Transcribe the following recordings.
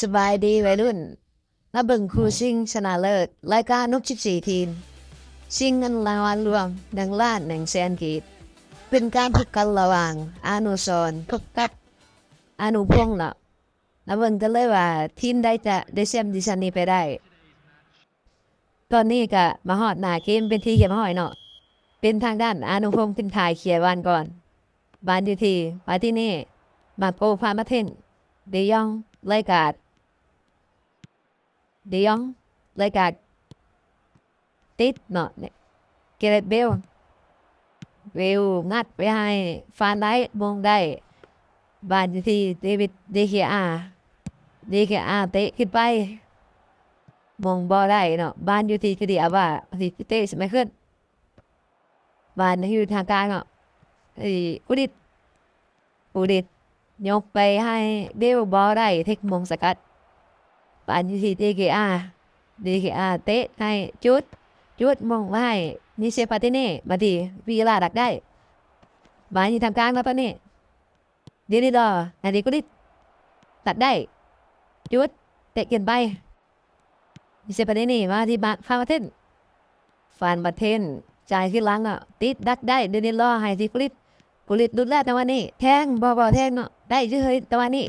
สบายดีวัยรุ่นนับเบิงครูชิงชนะเลิศรายการนุก14ทีมชิงเงินรางวัลรวมหนึ่งล้านหนึ่งแสนกีบเป็นการพบกันระหว่างอานุสรพบกับอานุพงษ์เนาะนับเบิงกันเลยว่าทีมใดจะได้แชมดิชันนี้ไปได้ ตอนนี้ก็มาฮอดหน้าเกมเป็นที่เก็บห้อยเนาะเป็นทางด้านอานุพงษ์ขึ้นถ่ายเคลียร์วันก่อนบานอยู่ที่ปาที่นี่มาโปรพามาเทนเดยองรายการ De Jong รายการติดเนาะเนี่ยเกเรตเบลเวลงัดไปให้ฟานได้มงได้บานอยู่ที่เดวิดเดเคอาเดเคอเตะขึ้นไปมงบอลได้เนาะบ้านอยู่ที่คดีอาว่าที่เตะใช่ไหมขึ้นบ้านอยู่ทางกางเนาะไอ้อุดิตอุดิตยกไปให้เบลบอลได้เทคมงสกัด บานอยู่ที่ DKA DKA เตะให้จุด จุดมองไว้นิเชปาเตเน่มาดีวีลาดักได้บานอยู่ทำกลางแล้วตอนนี้เดียวนี้ดอนาดีกุลิตตัดได้ จุด เตะเกินไปนิเชปาเตเน่มาที่บ้านฟามาเทนฟานมาเทนจ่ายขึ้นหลังอะติดดักได้เดี๋ยวนี้รอให้ที่กุลิตกุลิตดุดแลแต่วันนี้แทงบอบอแทงเนาะได้ชื่อเฮ้ยแต่วันนี้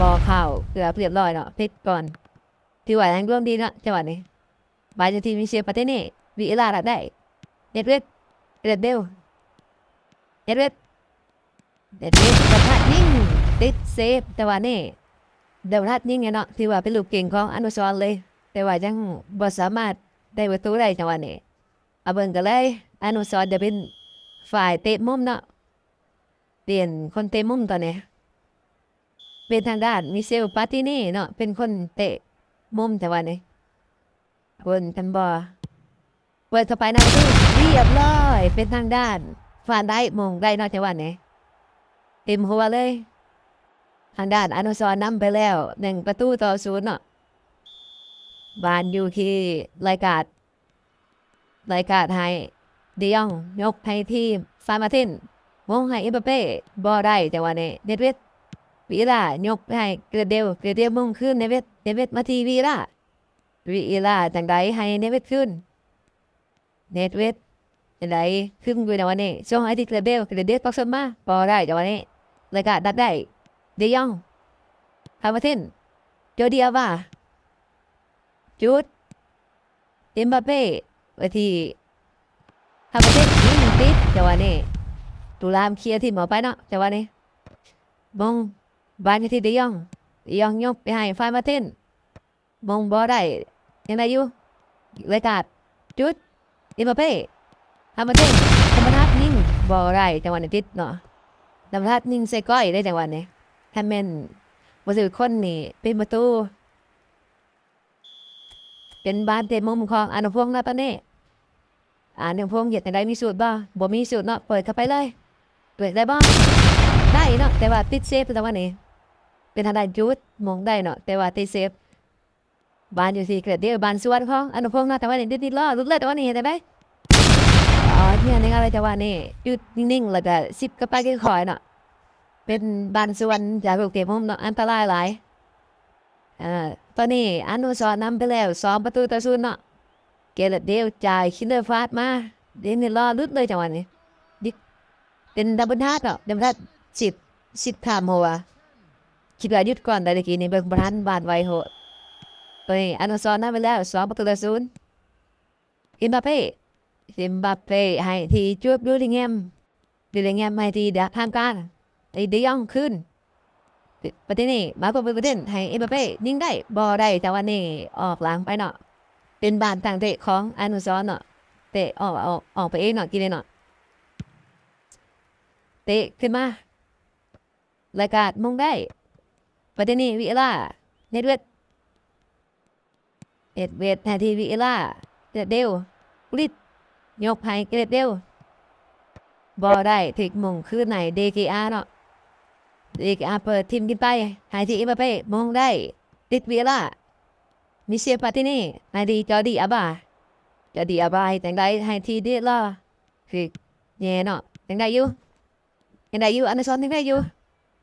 บอเข่าเกือบเรียบร้อยเนาะพลิกก่อนที่ไหวแรงร่วมดีเนาะจังหวะนี้บายจะทีมมิเชลปาเตเน่วิเอลาดักได้เน็ตเวทเน็ตเบลเน็ตเวทเน็ตเวทกระทัดยิงติดเซฟแต่ว่านี่เดวทัดยิงไงเนาะที่ว่าเป็นลูกเก่งของอนุสรเลย แต่ว่ายังบ่สามารถได้ประตูได้จังหวะนี้อาเบิ่งกันเลยอนุสรจะเป็นฝ่ายเตะมุมเนาะเปลี่ยนคนเตะมุมตอนนี้ เป็นทางด้านมิเชลปาตินี่เนาะเป็นคนเตะมุมแต่ว่านี่คนกันบอเปิดเข้าไปนะตู้เรียบร้อยเป็นทางด้านฟานได้มงได้นอกจากวันนี้เต็มหัวเลย ทางด้านอนุสรนำไปแล้วหนึ่งประตูต่อศูนย์เนาะบานอยู่ที่รายการรายการให้เดียงยกให้ทีมฟาร์มาตินมงให้อิมบัปเป้บอได้แต่ว่านี่เน็ตเวท วีล่ายกให้เกรเดลเกรเดลมุ่งขึ้นเนเวตเนเวตมาทีวีล่าวีล่าจังไดให้เนเวตขึ้นเนเวตจังไดขึ้นไปในวันนี้ช่วงให้ที่เกรเดลเกรเดลปักสมมาพอได้จังวันนี้เลยก็ดัดได้เดียองฮามาทินโจเดียว่าจุดเอ็มบาเป้ไปที่ฮามาทินยิงติดจังวันนี้ตุลามเคลียร์ที่หมอไปเนาะจังวันนี้มง บ้านที่เดียงเดียงยกไปให้ไฟมาเต้นมองบอได้ยังไงอยู่รายการจุดอิมบัปเป้ทำมาเต้นธรรมทัศนิ่งบอได้จังหวะนี้ติดเนาะธรรมทัศนิ่งใส่ก้อยได้จังหวะนี้แฮมเมนบ่ถือคนนี่เป็นประตู เป็นบ้านเต็มมุมของอนุพงษ์แล้วตอนนี้อนุพงเหยียดในใดมีสูตรบ่บ่มีสูตรเนาะเปิดเข้าไปเลยเปิดได้บ่ได้เนาะแต่ว่าติดเซฟแต่ว่านี่ เป็นทางด้านจุดมองได้เนาะแต่ว่าติดเซฟบานอยู่ที่เกรดเดียวบานสวนของอนุพงษ์เนาะแต่ว่าเนี่ติดๆล้อลุดเลยแต่ว่านี่เห็นไหมอ๋อเนี่ยนี่อะไรแต่ว่านี่จุดนิ่งๆแล้วก็สิบก็ไปก็คอยเนาะเป็นบานสวนจากลูกเก็บมุมเนาะอันตรายหลายอ่าตอนนี้อนุสรนำไปแล้วสองประตูต่อศูนย์เนาะเกรดเดียวจ่ายคินเดอร์ฟาดมาเดี๋ยวนี่ล้อลุดเลยจังหวะนี้ดิเป็นดับเบิลทัดเนาะดับเบิลทัดสิบสิบถามหัว คิดว่ายุดก่อนแต่ตะกี้นี่เบิ่งบทันบานไวโหดไปอนุสรณ์นั่นไปแล้วสองประตูต่อศูนย์อิมบัปเป้อิมบัปเป้ให้ทีจูบดูดิงแงมดูดิงแงมให้ทีเดักทำการไอ้เดียงขึ้นประเด็นนี้มาเป็นประเด็นให้อิมบัปเป้ยิงได้บอได้แต่ว่านี่ออกหลังไปเนาะเป็นบานต่างเตะของอนุสรณ์เนาะเตะออกออกออกไปเองเนาะกินเลยเนาะเตะขึ้นมา รายการมงได้ ประเด็นนี้วิเอล่าเน็ตเวทเอ็ดเวทแทนที่วิเอล่าเด็ดเดวกริดยกให้เกรดเดวบอได้ถึกมงคือไหนเดกอาเนาะเดกอาเปิดทีมกินไปให้ที่เอ็มบัปเป้มงได้ติดวิเอล่ามิเชลปาตินี่ให้ดีจอดีอาบาจอดีอาบาแต่งได้ให้ทีเดียล่าคือแย่เนาะแต่งได้อยู่ยังได้อยู่อันนี้ซ้อนยังได้อยู่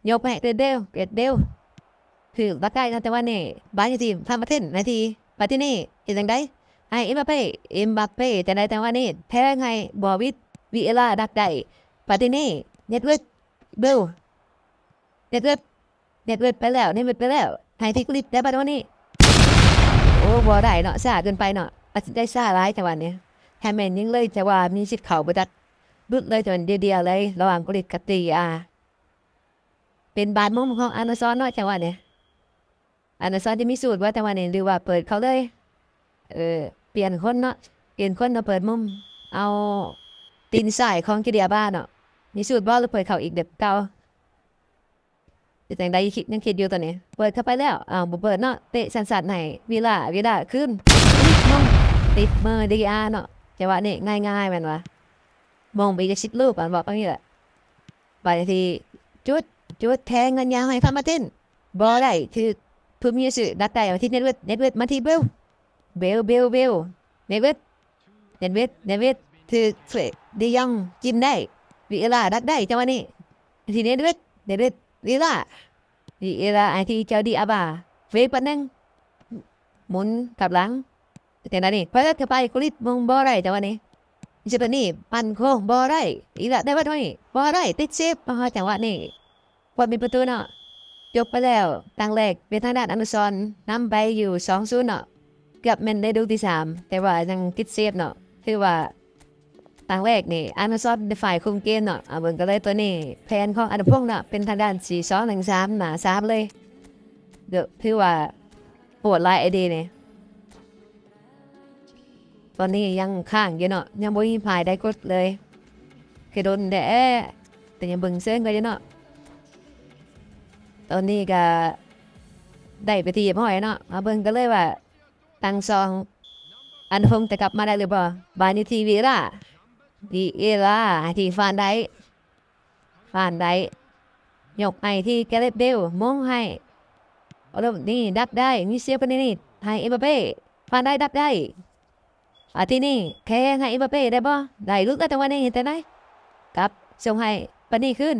ยกไปเกรดเดลเกรดเดล คือรักได้นะแต่ว่านี่บางทีทำมาเทนนาทีปาที่นี่อีกอย่างใดไอเอ็มบัปเป้เอ็มบัปเป้แต่ใดแต่ว่านี่แพ้ไงบอวิดวิเอล่าดักได้ปาที่นี่เน็ตเวิร์ดเบลเน็ตเวิร์ดเน็ตเวิร์ดไปแล้วเน็ตเวิร์ดไปแล้วไฮที่กลิปได้ปะวันนี้โอ้บอได้เนาะซาเกินไปเนาะตัดสินใจซาร้ายแต่วันนี้แฮมแมนยังเลยแต่ว่ามีสิทธิ์เข่าไปดัดบุดเลยจนเดียวๆเลย ระหว่างกลิปกับตีอาเป็นบาดมุมของอานาซอนเนาะจังหวะเนี้ย อันนั้นซอนจะมีสูตรว่าแต่วันนี้หรือว่าเปิดเขาเลย เออเปลี่ยนคนเนาะเปลี่ยนคนมาเปิดมุม เอาตีนสายของกิเดียบ้านเนาะมีสูตรบ่หรือเปิดเขาอีกเด็บเก่าแต่จังใดคิดยังคิดอยู่ตอนนี้ เปิดเข้าไปแล้วอ้าวบ่เปิดเนาะเตะสันสันไหนวิลาวิลาขึ้นติดมงติดมือดีอาเนาะจังหวะนี้ง่ายๆแม่นวะมองไปจะชิดรูปอันบอกว่านี่แหละไปทีจุดจุดแทงเงินยาวให้พามาเต้นบ่ได้คือ pu punya sự đặt tay vào thì network network mati bel bel bel bel network network network คือเฟดียองจิ้มได้วิเอลาดักได้จังวะนี้ทีเน็ตเวทเน็ตเวทวิเอลาวิเอลาไอที่เจ้าดีอาบาเฟปันนึงหมุนกลับหลังแต่นั่นนี่พอจะเข้าไปกุลิตมงบ่ได้จังหวะนี้จะเป็นนี่ปันโค้งบ่อได้อีละได้ว่าทำไมบ่อได้ติดเซฟจังหวะนี้พอมีประตูเนาะ จบไปแล้วตั้งแรกเป็นทางด้านอนุสรณ์นำไปอยู่สองศูนย์เนาะเกือบแมนได้ดูที่สามแต่ว่ายังติดเซฟเนาะคือว่าตั้งแรกนี่อนุสรในฝ่ายคุมเกมเนาะอ่าเบิ่งก็เลยตัวนี้แผนของอนุพงษ์เนาะเป็นทางด้านสี่สองหนึ่งสามหนาสามเลยเดี๋ยวคือว่าปวดลายไอเดีเนี่ยตอนนี้ยังข้างอยู่เนาะยังบ่มีพายได้กดเลยคือโดนแดดแต่ยังเบิ่งเส้นก็อยู่เนาะ ตอนนี้ก็ได้ไปทีพ่อยเนาะมาเบิ่งกันเลยว่าตังซอง อันคงจะกลับมาได้หรือเปล่าบานิทีวีล่ะวีเอล่าที่ฟานได้ฟานได้ยกให้ที่แกเรตเบลมองให้เอาแล้วนี่ดักได้มีเสียกันนี่ให้เอ็มบัปเป้ฟานได้ดักได้อาทีนี้แค่ให้เอ็มบัปเป้ได้บ่ได้ลูกได้แต่วันนี้เห็นแต่ไหนกลับส่งให้ปนนี้ขึ้น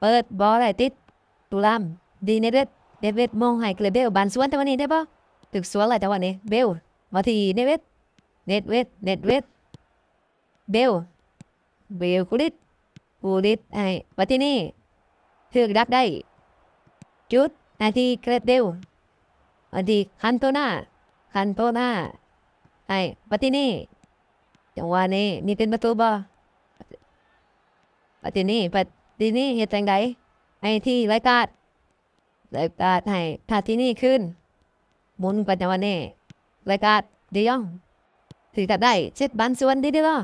เปิดบอลได้ติด ตุลามดีเนเดตเดวิดมองให้เกลเบลบานสวนแต่วันนี้ได้ปะตึกสวนอะไรแต่วันนี้เบลมาทีเนเวตเนตเวตเนตเวตเบลเบลกุลิตกุลิตไอ้มาที่นี่ถือดักได้ จุดนาทีเกรดเดลมาที่คันโตนาคันโตนาไอ้มาที่นี่จังหวะนี้มีเป็นประตูบ่มาที่นี่ปัดที่นี่เหตุจังใด ไอ้ที่ไรการรการให้ถ้าที่นี่ขึ้นหมุนปัจจุบันนี้รการเดียงถือกัดได้เช็ดบานส่วนดีดีละ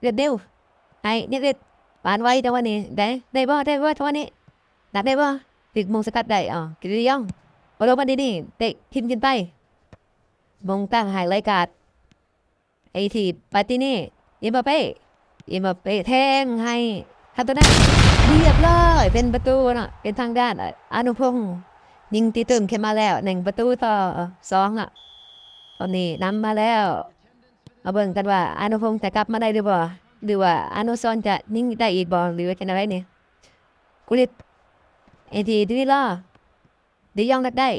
เรียดเดียวไอ้เนี่ยเรียดบานไว้แต่วันนี้ได้ได้บ่ได้บ่แต่วันนี้ดักได้บ่ถึกมงสกัดได้อ๋อกิริยองพอลงมาดีนี่เตะทิมขึ้นไปมงตั้งห้รายการไอ้ที่ปาตินี่เอ็มบัปเป้เอ็มบัปเป้แทงให้คาโตนาเรียบร้อยเป็นประตูเนาะเป็นทางด้านอนุพงศ์ยิงตีตื่มขึ้นมาแล้วหนึ่งประตูต่อสองอะตอนนี้นำมาแล้วมาเบิ่งกันว่าอนุพงศ์จะกลับมาได้หรือเปล่าหรือว่าอนุสรณ์จะนิ่งได้อีกบ่หรือว่าจะอะไรเนี่ยกุลิตเอทีดีล่าดียองดักได้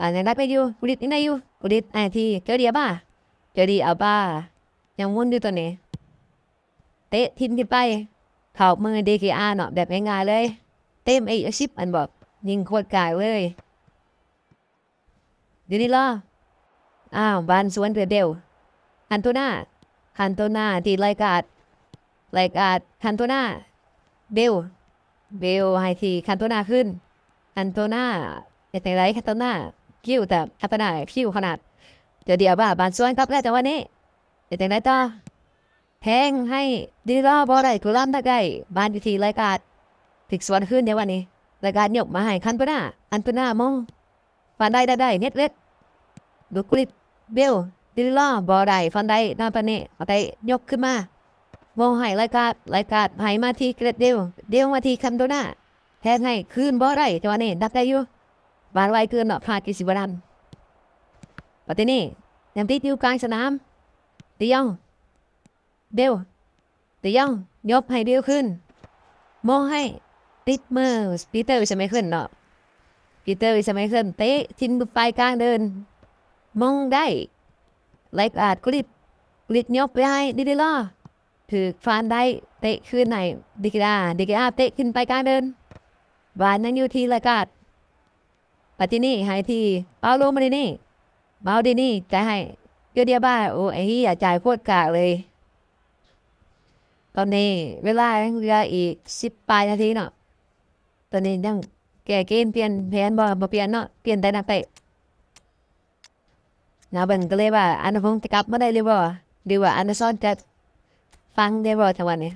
อ่ายังดักไปอยู่กุลิตยังได้อยู่กุลิตไอทีเจอดีบ้าเจอดีเอาบ้ายังวนอยู่ตัวนี้เตะทิ้งขึ้นไป เขามือดีกีอาเนาะแบบง่ายๆเลย เต็มไอ้ชิปอันแบอกยิงโคตรกายเลย เดี๋ยวนี้ล่ะอ้าวบานสวนเรือเดียวคันโตนาคันโตนาที่รายการรายการคันโตนาเบลเบลให้ทีคันโตนาขึ้นคันโตนาแต่ไรคันโตนาคิวแต่คันโตนาคิวขนาดเดี๋ยวเดียวบ้าบานสวนครับแล้วแต่วันนี้เดี๋ยวแต่ไรต่อ แทงให้ดีรอบอได้กุลามทักได้บ้านวิธีรายการถึกสวนขึ้นเดี๋ยววันนี้รายการยกมาให้คันปนาอันปนามองฟันได้ได้ได้เน็ตเล็ดดูกริดเบลดีรอบอได้ฟันได้นาปานนี้เอาได้ยกขึ้นมามองให้รายการรายการให้มาทีเกรดเดียวเดียวมาทีคันตัวหน้าแทงให้คืนบอได้แต่วันนี้ดักได้อยู่บานไว้เกินเนาะพลาดกิสิบวันปัตตินี่ยำติดอยู่กลางสนามดียอง เบลเดี๋ยวยกให้เบลขึ้นมองให้ติดมือปีเตอร์จะไม่ขึ้นเนาะปีเตอร์สมัยเริ่มเตะทิ้งไปกลางเดิน มองได้ไลกอาดกลิดกลิดยกไปให้ดิดิล่อถือฟานได้เตะขึ้นไหนดิกาดิกาเตะขึ้นไปกลางเดินบานนั้นอยู่ที่ไลกอาดปัตตินี่ให้ที่เปาโลมาดินี่เมาดินี่ใจให้เดียวบ้าโอ้ไอ้เหี้ยจ่ายโคตรกากเลย ตอนนี้เวลาเหลืออีกสิบปลายนาทีเนาะตอนนี้ยังแก่เกมเปลี่ยนแผนบ่บ่เปลี่ยนเนาะเปลี่ยนแต่นักเตะนาเบิ่งก็เลยว่าอันพงศ์จะกลับมาได้หรือบ่หรือว่าอันซอนจะฟังได้บ่ทั้งวันนี้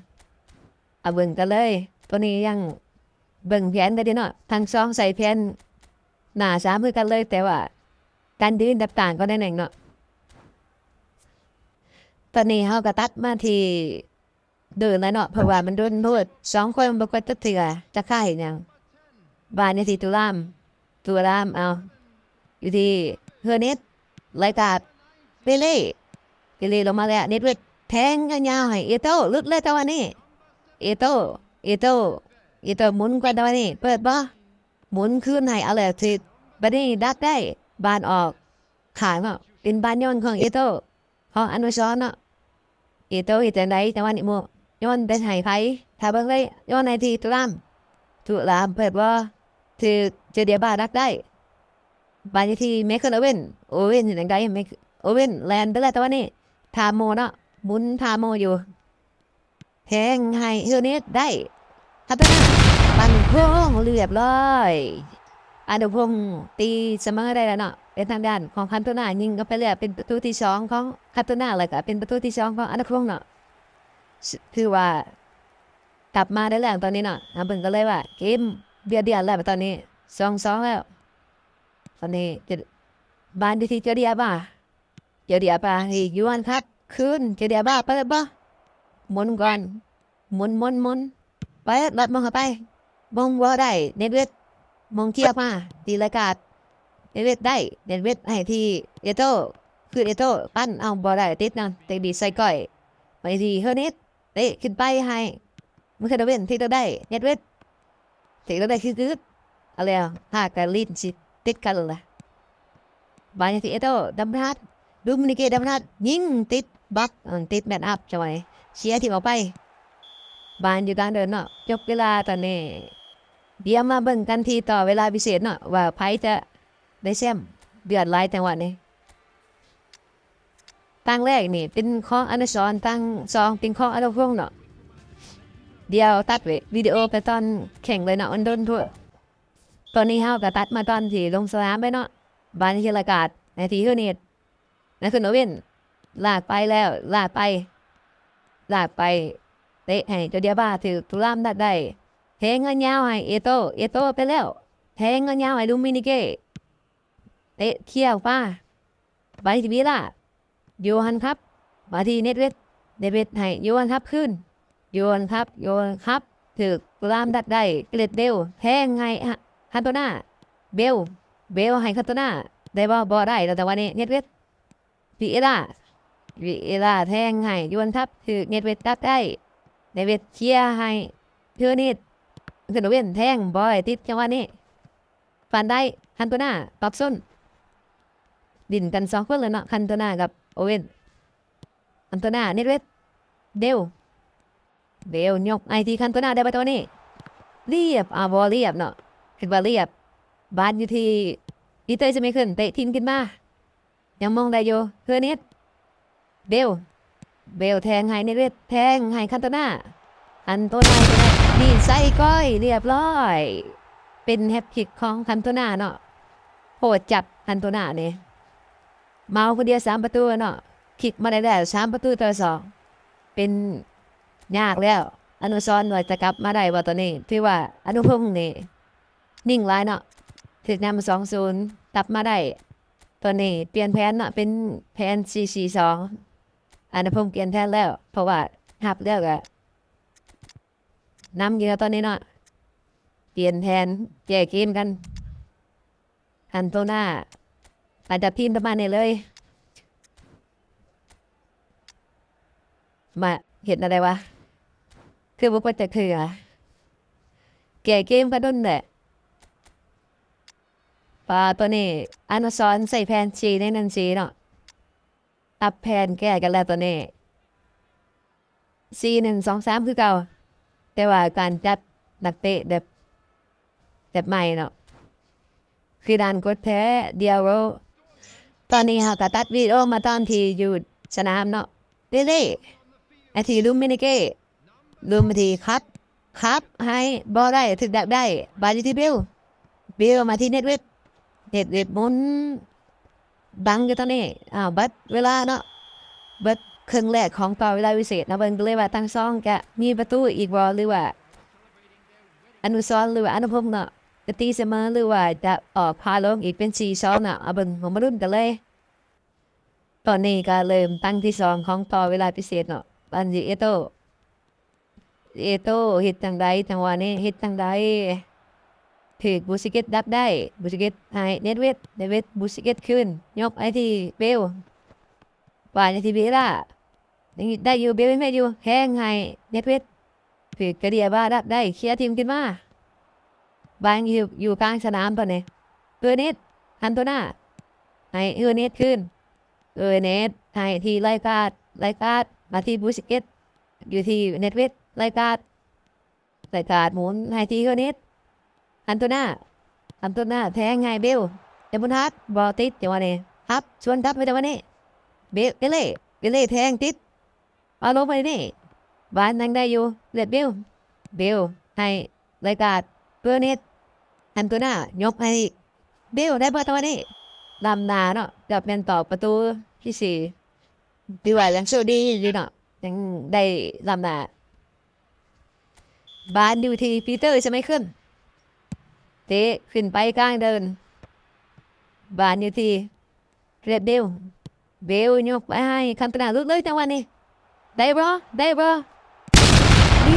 เอาเบิ่งกันเลย ตัวนี้ยังเบิ่งแผนได้ดีเนาะทั้งสองใส่แผนหน้าสามคือกันเลย แต่ว่าการยืนดับต่างก็ได้หนึ่งเนาะตอนนี้เฮาก็ตัดมาที่ เดินแล้วเนาะเพราะว่ามันโดนโทษสองคนมันบ่ก็จะเถื่อจะฆ่าเห็นยังบานในที่ตุลามตุลามเอาอยู่ที่เฮอร์เน็ตไลกาเปเล่เปเล่ลงมาแล้วเน็ตเวทแทงกันยาวให้เอโต้ลึกเลยตะวันนี้เอโต้เอโต้เอโต้หมุนกว่าตะวันนี้เปิดบ่หมุนขึ้นให้เอาเลยที่บัดนี้ดักได้บานออกขายเนาะเป็นบานย้อนของเอโต้ของอนุสรณ์เนาะอีโตอีแต่ไหนแต่ว่านี่โม ย้อนเป็นไห้ไผถ้าเบิ่งเลยย้อนในที่ตุลามตุลามเปิดว่าถือเจอเดียบ้ารักได้บานที่เมคเคิลโอเว่นโอเว่นอย่างใดเมคโอเว่นแลนด์ไปแล้วแต่ว่านี่ทาโมเนาะหมุนทาโมอยู่แทงให้เฮอร์เนสได้ฮัตเตอร์ปันพงเรียบร้อยอันเดพงตีเสมอได้แล้วเนาะเป็นทางด้านของคันโตนายิงก็ไปเรียบเป็นประตูที่สองของคันโตนาเลยก็เป็นประตูที่สองของอันเดพงเนาะ คือว่า กลับมาได้แล้วตอนนี้เนาะอะเบิ่งก็เลยว่าเกมเบียดเดียแล้วตอนนี้สองสองแล้ว ตอนนี้จะบ้านที่เจอเดียบ้าเจอเดียบ้าที่ยวนครับคืนเจอเดียบ้าเปิดบ่หมุนก่อนหมุนหมุนหมุนไปลัดมองเข้าไปมองว่าได้เน็ตเวทมองเทียบมาตีรายการเน็ตเวทได้เน็ตเวทให้ที่เอโต้คือเอโต้ปั้นเอาบ่ได้ติดนั่นเตะดีใส่ก้อยไปที่เฮอร์เน็ต เตะขึ้นไปให้มันคือเดเว้นที่เราได้เน็ตเวทที่เราได้คือคืออะไรอะหากการลินสิติดกันเลยบานที่เอโต้ดัมรัดดูมินิเกดัมรัดยิงติดบล็อกติดแมตอัพจังหวเชียร์ทีมออกไปบานอยู่กลางเดินเนาะจบเวลาตอนนี้เดี๋ยวมาเบิ่งกันทีต่อเวลาพิเศษเนาะว่าไพ่จะได้แชมป์เดือดร้ายจังหวะนี้ ตั้งแรกนี่เป็นของอนุสรณ์ตั้งสองเป็นของอนุพงษ์เนาะเดี๋ยวตัดไว้วิดีโอไปตอนแข่งเลยเนาะอันดนทั่วตอนนี้เฮาก็ตัดมาตอนที่ลงสนามไปเนาะบานที่ประกาศในที่เฮอร์เนตนั่นคือโนเวนลากไปแล้วลากไป ลากไปเตะให้เจ้าเดียบ้าถือตุลามดัดได้แทงเงินยาวให้เอโตเอโตไปแล้วแทงเงินยาวให้ลูมินิเกเตะเที่ยวป้าไปที่วีล่า โยฮันครับมาที่เน็ตเวทเน็ตเวทให้โยฮันครับขึ้น โยฮันครับโยฮันครับถือลามดัดได้เกล็ดเบลแทงให้ฮันโตนาเบลเบลให้คันโตนาได้บ่บ่ได้แต่วันนี้เน็ตเวทวีล่าวีล่าแทงให้โยฮันครับถือเน็ตเวทดัดได้ในเวทเชียร์ให้เธอนี่คือเวนแทงบอยติดจังหวะนี้ฟันได้คันตัวหน้าตอบส้นดินกันสองคนเลยเนาะคันตัวหน้ากับ โอเวนคันตนาเนตเวทเดวเดวยกไอทีคันตนาได้ไปตัวนี้เรียบอ่าบอลเรียบเนาะคือว่าเรียบบานอยู่ที่อีเตยจะไม่ขึ้นเตะทิ้งขึ้นมายังมองได้อยู่เพื่อนิดเดวเบลแทงให้เนเวทแทงให้คันโตนาคันโตนาด้นี่ใส่ก้อยเรียบร้อย เป็นแฮปพิกของคันโตนาเนาะโหดจับคันโตนาเนี่ย มาคนเดียวสามประตูเนาะคิกมาได้แล้วสามประตูต่อสองเป็นยากแล้ว อนุสรณ์ว่าจะกลับมาได้ว่าตอนนี้ที่ว่าอนุพงษ์นี่นิ่งหลายเนาะถึกนำสองศูนย์กลับมาได้ตอนนี้เปลี่ยนแผนเนาะเป็นแผนสี่สี่สองอนนี้ผมเปลี่ยนแทนแล้ว เพราะว่าหับแล้วก็นำอยู่แล้วตอนนี้เนาะเปลี่ยนแทนแก้เกมกันหันตัวหน้า อาจจะทีมประมาณนี้เลย มาเห็นอะไรวะ คือบุกไปจะคืออะแก่เกมกันด้นแหละปลาตัวนี้อนุสรณ์ใส่แผนชีในนันชีเนาะตับแผนแก้กันแล้วตัวนี้ซีหนึ่งสองสามคือเก่า แต่ว่าการจับนักเตะแบบแบบใหม่เนาะคือด่านกดแท้เดียวเร ตอนนี้เราก็ตัดวีดีโอมาตอนที่อยู่สนามเนาะเรื่อยๆไอทีลุมมินิเก้ลุมมาทีครับ ครับให้บอได้ถึกดักได้บาจิที่บิลบิลมาที่เน็ตเว็บเน็ตเว็บมุนบังอยู่ตอนนี้อ้าวบัดเวลาเนาะบัดครึ่งแรกของต่อเวลาพิเศษนะเบิ่งเลยว่าตั้งซองแกมีประตูอีกบอหรือว่า อนุสรณ์หรือว่าอนุพงษ์เนาะ จะตีเสมอหรือว่าจะออกพาลงอีกเป็นสี่ซองเนาะเอาเบิ่งผมมารุ่นกันเลย ตอนนี้ก็เริ่มตั้งที่สองของต่อเวลาพิเศษเนาะบันจิเอโตเอโตเฮ็ดจังใดจังหวะนี้เฮ็ดจังใดถึกบูสิเกตดับได้บูสิเกตให้เน็ตเวทเน็ตเวทบูสิเกตขึ้น ยกไอที่เบลป่านไอที่เบล่ายังได้อยู่เบลไม่อยู่แห้งให้เน็ตเวทถึกกระเดียบ้าดับได้เคลียร์ทีมขึ้นมา บางอยู่อยู่กลางสนามตอนนี้เออเนตหันโตนาให้เออเนตขึ้นเออเนตให้ที่ไล่กาดไล่กาดมาที่บูสิเกตอยู่ที่เนตเวทรายการรายการหมุนให้ทีก็นิดอันตัวหน้าอันโตนาแทงไงเบลเดบุนฮัทบอลติดจังหวะนี้ครับชวนทับไปจังหวะนี้เบลเบลเล่เบลเล่แทงติดเอาลงไปนี่บ้านนั่งได้อยู่เลือดเบลเบลให้รายการ เพื่อนิดอันตัวหน้ายกให้เบลได้เบอร์ตัวนี้ลำนาเนาะจะเป็นต่อประตูที่สี่ดีว่ายังโชคดีอยู่เนาะยังได้ลำนาบานดูทีปีเตอร์จะไม่ขึ้นเตะขึ้นไปกลางเดิน บานอยู่ทีเรดเบลเบลยกไปให้คันตนาลุกเลยจังวะนี้ได้บรอได้บรอ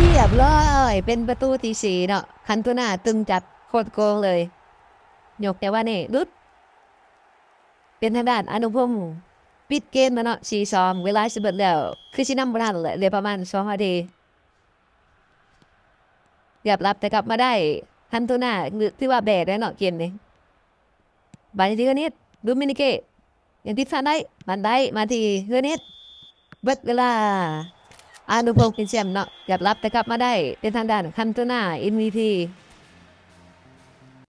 รียบร้อยเป็นประตูที่สีเนาะคันตัวหน้าตึงจับโคตรโกงเลยยกแต่ว่านี่ลุดเป็นทางด้านอนุพงศ์ปิดเกมมาเนาะสี่สองเวลาสิบเอ็ดแล้ว คือชินำบรันแหละเหลือประมาณสองนาทีเกือบรับแต่กลับมาได้ทันตัวหน้าที่ว่าแบกได้เนาะเกมนี้บาลีเฮนิสดูมินิเกยังติดฟันได้มันได้มาที่เฮนิสเบิดเวลา อนุพงศ์เป็นแชมป์เนาะเกือบรับแต่กลับมาได้เป็นทางด้านคันตัวหน้า MVP